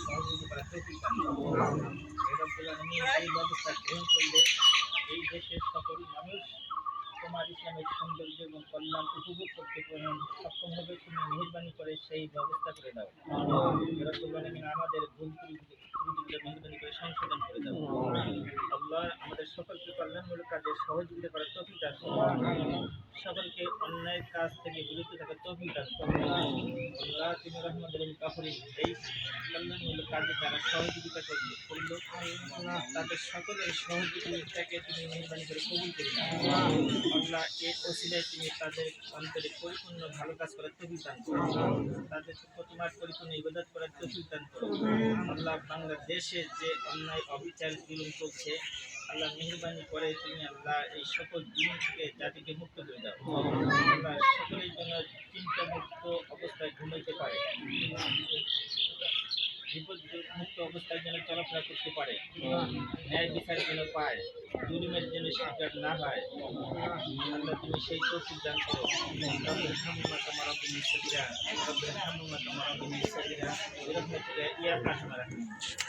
সহযোগিতা করার এই ব্যবস্থা গ্রহণ করলে এই দেশের সকল মানুষ তোমার ইসলামের এবং কল্যাণ উপভোগ করতে সক্ষম তুমি মেহরবানি করে সেই ব্যবস্থা করে দাও রসুল্লাহমিন আমাদের ভুল ত্রুটিগুলো মেহরবানি সংশোধন করে দাও আল্লাহ আমাদের সকলকে কাজে সহযোগিতা করার তফিক দান সকলকে অন্যায়ের কাজ থেকে বিরত থাকার তৌফিক দান করুন। তিনি রহমতুল কাফরি এই কল্যাণমূলক কাজে যারা সহযোগিতা করল করল তাদের সকলের সহযোগিতাকে তুমি মেহরবানি করে কবুল করে নাও আল্লাহ এই ওসিলায় তুমি তাদের অন্তরে পরিপূর্ণ ভালো কাজ করার তৌফিক দান করো তাদের তোমার পরিপূর্ণ ইবাদত করার তৌফিক দান করো আল্লাহ বাংলাদেশে যে অন্যায় অবিচার জুলুম চলছে আল্লাহ মেহরবানি করে তুমি আল্লাহ এই সকল দিন থেকে জাতিকে মুক্ত করে দাও। আল্লাহ সকলের জন্য চিন্তা মুক্ত অবস্থায় ঘুমাইতে পারে। বিপদ মুক্ত অবস্থায় যেন চলাফেরা করতে পারে। ন্যায় বিচার যেন পায়, জুলুমের জন্য শিকার না হয়। আল্লাহ তুমি সেই তৌফিক দান করো। রব্বির হামুমা কামা রাব্বিল মুস্তাকিরা রব্বির হামুমা কামা রাব্বিল মুস্তাকিরা বিরহমাতিকা ইয়া রাহিমিন